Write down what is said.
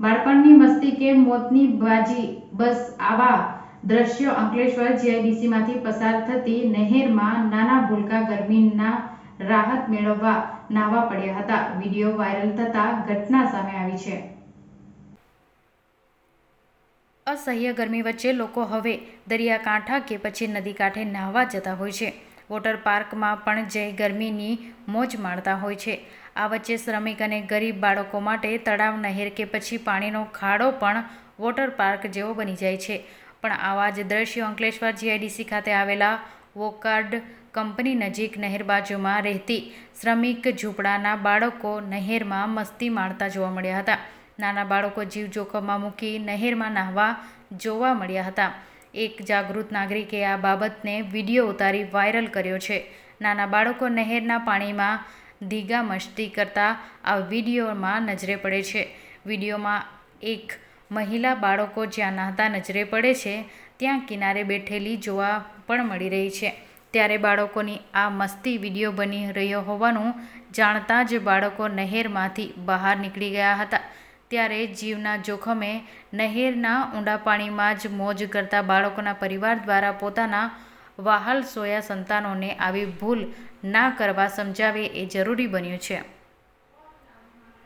બાળપણની મસ્તી કે મોતની બાજી, બસ આવા દ્રશ્યો અંકલેશ્વર જીઆઈડીસીમાંથી પસાર થતી નહેરમાં નાના ભૂલકા ગરમીના રાહત મેળવવા નાહવા પડ્યા હતા. વીડિયો વાયરલ થતા ઘટના સામે આવી છે. અસહ્ય ગરમી વચ્ચે લોકો હવે દરિયાકાંઠા કે પછી નદી કાંઠે નાહવા જતા હોય છે. વોટર પાર્કમાં પણ જઈ ગરમીની મોજ માણતા હોય છે. આ વચ્ચે શ્રમિક અને ગરીબ બાળકો માટે તળાવ, નહેર કે પછી પાણીનો ખાડો પણ વોટર પાર્ક જેવો બની જાય છે. પણ આવા જ દ્રશ્યો અંકલેશ્વર જીઆઈડીસી ખાતે આવેલા વોકાર્ડ કંપની નજીક નહેર બાજુમાં રહેતી શ્રમિક ઝૂંપડાના બાળકો નહેરમાં મસ્તી માણતા જોવા મળ્યા હતા. નાના બાળકો જીવ જોખમમાં મૂકી નહેરમાં નાહવા જોવા મળ્યા હતા. એક જાગૃત નાગરિકે આ બાબતને વીડિયો ઉતારી વાયરલ કર્યો છે. નાના બાળકો નહેરના પાણીમાં ધીગા મસ્તી કરતા આ વિડીયોમાં નજરે પડે છે. વિડીયોમાં એક મહિલા બાળકો જ્યાં નહાતા નજરે પડે છે, ત્યાં કિનારે બેઠેલી જોવા પણ મળી રહી છે. ત્યારે બાળકોની આ મસ્તી વીડિયો બની રહ્યો હોવાનું જાણતા જ બાળકો નહેરમાંથી બહાર નીકળી ગયા હતા. ત્યારે જીવના જોખમે નહેરના ઊંડા પાણીમાં જ મોજ કરતા બાળકોના પરિવાર દ્વારા પોતાના વહાલ સોયા સંતાનોને આવી ભૂલ ના કરવા સમજાવે એ જરૂરી બન્યું છે.